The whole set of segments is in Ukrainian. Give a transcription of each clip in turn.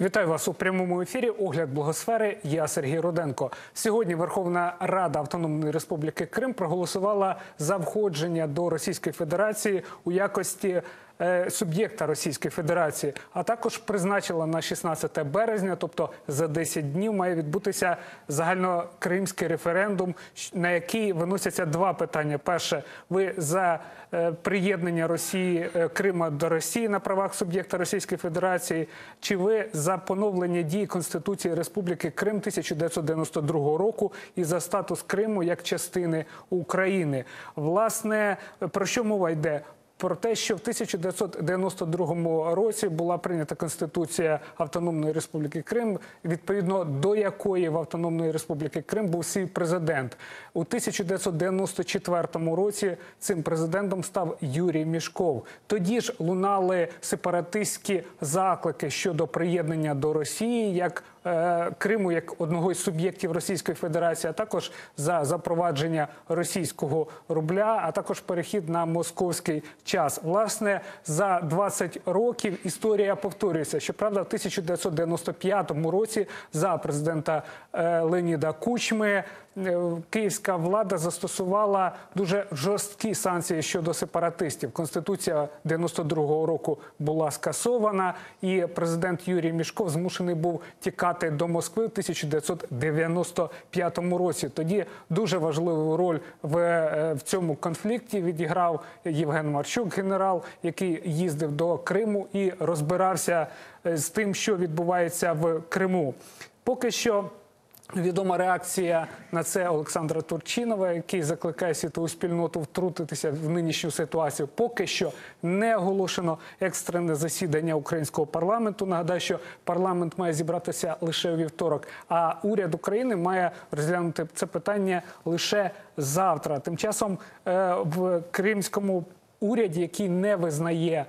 Вітаю вас у прямому ефірі. Огляд благосфери. Я Сергій Руденко. Сьогодні Верховна Рада Автономної Республіки Крим проголосувала за входження до Російської Федерації у якості суб'єкта Російської Федерації, а також призначила на 16 березня, тобто за 10 днів, має відбутися загальнокримський референдум, на який виносяться два питання: перше, ви за е, приєднання Росії е, Крима до Росії на правах суб'єкта Російської Федерації, чи ви за поновлення дії Конституції Республіки Крим 1992 року і за статус Криму як частини України? Власне, про що мова йде? Про те, що в 1992 році була прийнята Конституція Автономної Республіки Крим, відповідно до якої в Автономної Республіки Крим був свій президент. У 1994 році цим президентом став Юрій Мішков. Тоді ж лунали сепаратистські заклики щодо приєднання до Росії як Криму як одного із суб'єктів Російської Федерації, а також за запровадження російського рубля, а також перехід на московський час. Власне, за 20 років історія повторюється. Щоправда, в 1995 році за президента е, Леоніда Кучми е, київська влада застосувала дуже жорсткі санкції щодо сепаратистів. Конституція 92-го року була скасована, і президент Юрій Мішков змушений був тікати до Москви в 1995 році. Тоді дуже важливу роль в, е, в цьому конфлікті відіграв Євген Марчук, генерал, який їздив до Криму і розбирався е, з тим, що відбувається в Криму. Поки що. Відома реакція на це Олександра Турчинова, який закликає світову спільноту втрутитися в нинішню ситуацію. Поки що не оголошено екстрене засідання українського парламенту. Нагадаю, що парламент має зібратися лише у вівторок, а уряд України має розглянути це питання лише завтра. Тим часом е, в кримському уряді, який не визнає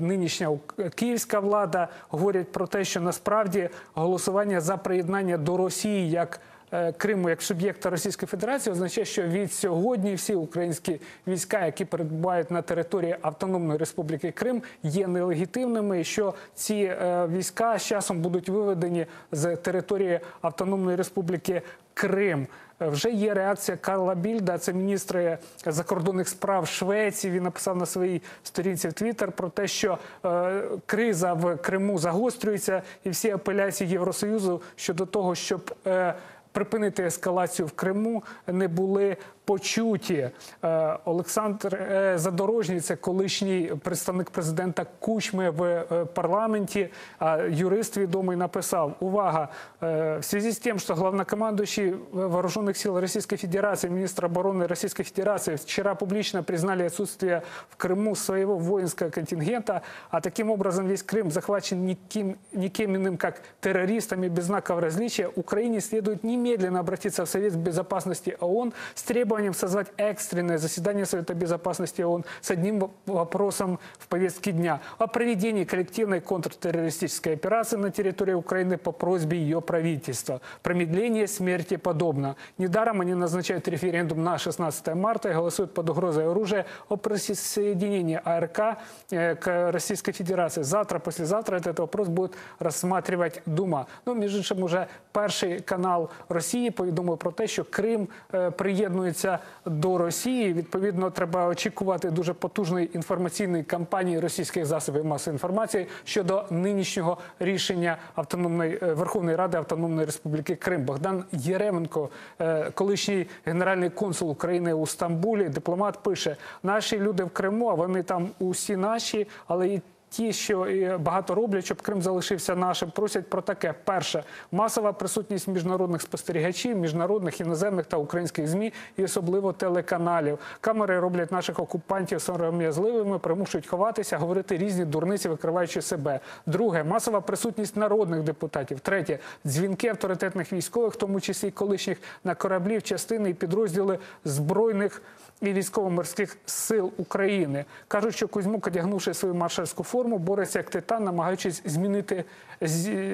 нинішня київська влада, говорять про те, що насправді голосування за приєднання до Росії як е, Криму як суб'єкта Російської Федерації означає, що від сьогодні всі українські війська, які перебувають на території Автономної Республіки Крим, є нелегітимними, що ці е, війська з часом будуть виведені з території Автономної Республіки Крим. Е, Вже є реакція Карла Більда, це міністр закордонних справ Швеції. Він написав на своїй сторінці в Твіттер про те, що е, криза в Криму загострюється, і всі апеляції Євросоюзу щодо того, щоб е, припинити ескалацію в Криму, не були почуті. Е, Олександр е, Задорожній, це колишній представник президента Кучми в е, парламенті. А юрист відомий написав: увага! е, В связи с тем, что главнокомандующий вооруженных сил Российской Федерации, министр обороны Российской Федерации вчера публично признали отсутствие в Крыму своего воинского контингента, а таким образом весь Крым захвачен никем, никем иным, как террористами без знаков различия, Украине следует немедленно обратиться в Совет Безопасности ООН с требованием созвать экстренное заседание Совета Безопасности ООН с одним воп- вопросом в повестке дня о проведении коллективной контртеррористической операции на территории Украины по просьбе ее правительства. Промедление смерти подобно. Недаром они назначают референдум на 16 марта и голосуют под угрозой оружия о присоединении АРК э, к Российской Федерации. Завтра, послезавтра этот вопрос будет рассматривать Дума. Ну, між іншим, уже перший канал Росії повідомив про те, що Крим е, приєднується до Росії. Відповідно, треба очікувати дуже потужної інформаційної кампанії російських засобів масової інформації щодо нинішнього рішення автономної е, Верховної Ради Автономної Республіки Крим. Богдан Єременко, е, колишній генеральний консул України у Стамбулі, дипломат, пише: наші люди в Криму, а вони там усі наші, але і Ті, що багато роблять, щоб Крим залишився нашим, просять про таке: перше масова присутність міжнародних спостерігачів, міжнародних іноземних та українських змі, і особливо телеканалів. Камери роблять наших окупантів сором'язливими, примушують ховатися, говорити різні дурниці, викриваючи себе. Друге масова присутність народних депутатів. Третє дзвінки авторитетних військових, в тому числі колишніх на кораблі, в частини і підрозділи збройних і військово-морських сил України. Кажуть, що Кузьмук, одягнувши свою маршальську форму, бореться як титан, намагаючись змінити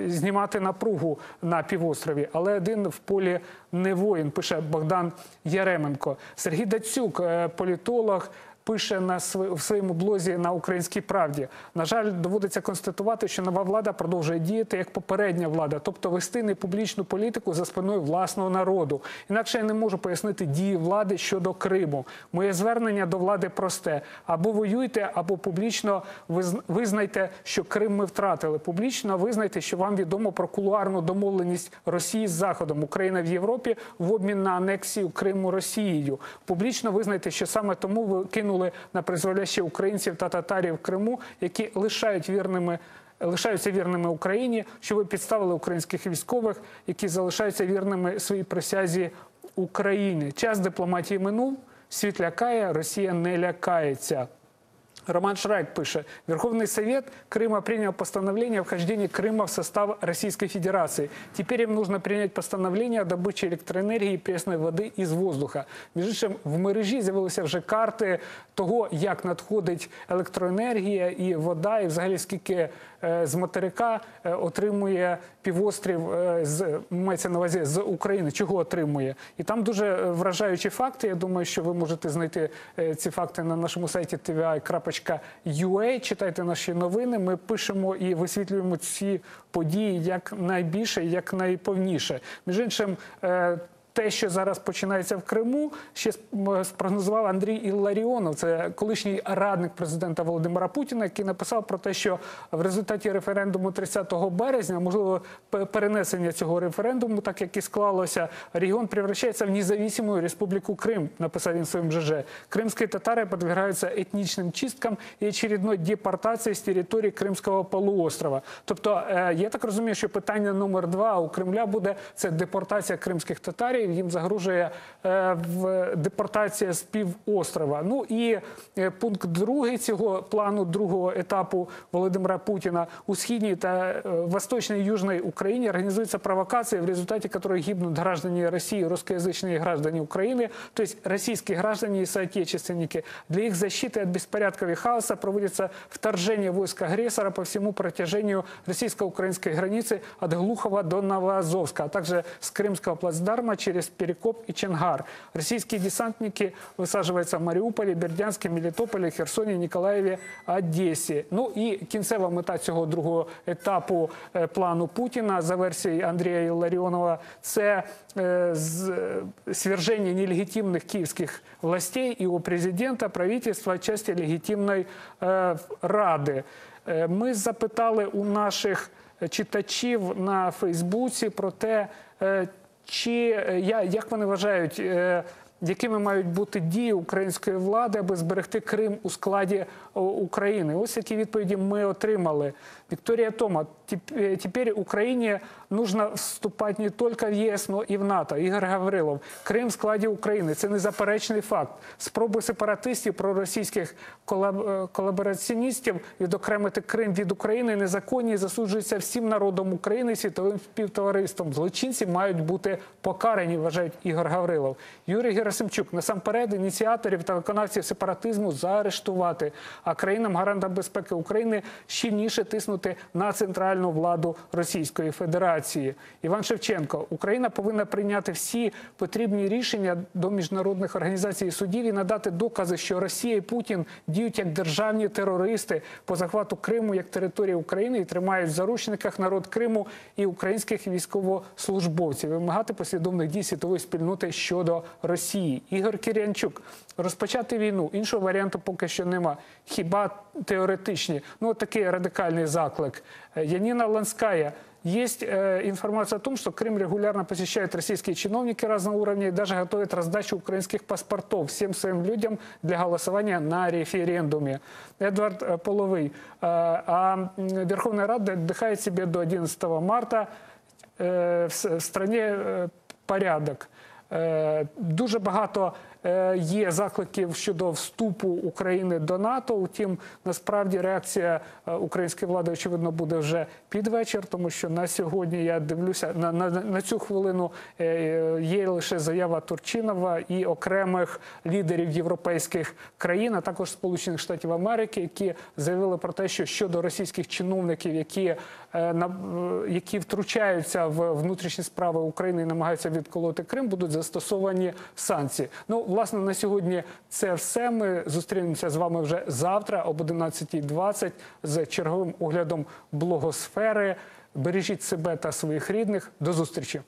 знімати напругу на півострові. Але один в полі не воїн, пише Богдан Яременко. Сергій Дацюк, е, політолог. Пише на в своєму блозі на українській правді. На жаль, доводиться констатувати, що нова влада продовжує діяти як попередня влада, тобто вести непублічну політику за спиною власного народу. Інакше я не можу пояснити дії влади щодо Криму. Моє звернення до влади просте: або воюйте, або публічно визн- визнайте, що Крим ми втратили. Публічно визнайте, що вам відомо про кулуарну домовленість Росії з Заходом. Україна в Європі в обмін на анексію Криму Росією. Публічно визнайте, що саме тому ви кинули на призволяще українців та татарів в Криму, які лишають вірними. Лишаються вірними Україні, що ви підставили українських військових, які залишаються вірними своїй присязі України. Час дипломатії минув. Світ лякає, Росія не лякається. Роман Шрайк пише, Верховный Совет Крыма принял постановление о вхождении Крыма в состав Российской Федерации. Теперь им нужно принять постановление о добыче электроэнергии и пресной води із воздуха. Між іншим, в мережі з'явилися вже карти того, як надходить електроенергія і вода, і взагалі скільки е, з материка е, отримує півострів е, з мається на увазі з України, чого отримує. І там дуже е, вражаючі факти. Я думаю, що ви можете знайти е, ці факти на нашому сайті tvi.ua. Читайте наші новини. Ми пишемо і висвітлюємо ці події як найбільше, як найповніше. Між іншим. Те, що зараз починається в Криму, ще сп- спрогнозував Андрій Ілларіонов, це колишній радник президента Володимира Путіна, який написав про те, що в результаті референдуму 30 березня, можливо, перенесення цього референдуму, так як і склалося, регіон превращається в независимую республіку Крим, написав він в своєму ЖЖ. Кримські татари подвергаються етнічним чисткам і очередной депортації з території Кримського полуострова. Тобто, е, я так розумію, що питання номер два у Кремля буде це депортація кримських татарів Їм загрожує е, в депортація з півострова. Ну і е, пункт другий цього плану другого етапу Володимира Путіна у східній та е, восточній южній Україні організуется провокация, в результате которой гибнут граждане России, русскоязычные граждане Украины, то есть российские граждане и соотечественники. Для их защиты от беспорядков и хаоса проводится вторжение войск агрессора по всему протяжению российско-украинской границы от Глухова до Новоазовска, а также с Крымского плацдарма через Перекоп и Ченгар. Российские десантники высаживаются в Маріуполі, Бердянське, Мелітополі, Херсоні, Ніколаєві, Одесі. Ну і кінцева мета цього другого етапу е, плану Путіна за версією Андрія Іларіонова – це е, з- е, свержение нелегитимных киевских властей и у президента, правительства, части легитимной е, ради. Е, Ми запитали у наших читачів на Фейсбуці про те, е, чи е, я- як вони вважають, е, якими мають бути дії української влади, аби зберегти Крим у складі України? Ось які відповіді ми отримали. Вікторія Тома, «Теп- е, тепер Україні нужно вступати не тільки в ЄС, но і в НАТО. Ігор Гаврилов, Крим в складі України. Це незаперечний факт. Спроби сепаратистів проросійських е, колабораціоністів відокремити Крим від України незаконні засуджуються всім народом України, світовим співтовариством. Злочинці мають бути покарані, вважають Ігор Гаврилов. Юрій Герасимчук, насамперед, ініціаторів та виконавців сепаратизму заарештувати, а країнам гарантам безпеки України щільніше тиснути на центральну владу Російської Федерації. Іван Шевченко, Україна повинна прийняти всі потрібні рішення до міжнародних організацій і судів і надати докази, що Росія і Путін діють як державні терористи по захвату Криму як території України і тримають в заручниках народ Криму і українських військовослужбовців. Вимагати послідовних дій світової спільноти щодо Росії. Ігор Кірянчук розпочати війну. Іншого варіанту поки що нема. Хіба теоретичні? Ну такий радикальний заклик. Е, Яніна Ланская. Есть э, информация о том, что Крым регулярно посещают российские чиновники разного уровня и даже готовят раздачу украинских паспортов всем своим людям для голосования на референдуме. Эдвард э, Половый. Э, а м, Верховная Рада отдыхает себе до 11 марта. Э, в, с- в стране э, порядок. Е, Дуже багато е, є закликів щодо вступу України до НАТО. Утім, насправді реакція е, української влади очевидно буде вже під вечір, тому що на сьогодні я дивлюся на, на, на цю хвилину е, є лише заява Турчинова і окремих лідерів європейських країн, а також Сполучених Штатів Америки, які заявили про те, що щодо російських чиновників, які е, е, які втручаються в внутрішні справи України і намагаються відколоти Крим, будуть застосовані санкції. Ну, власне, на сьогодні це все. Ми зустрінемося з вами вже завтра об 11.20 з черговим оглядом блогосфери. Бережіть себе та своїх рідних. До зустрічі.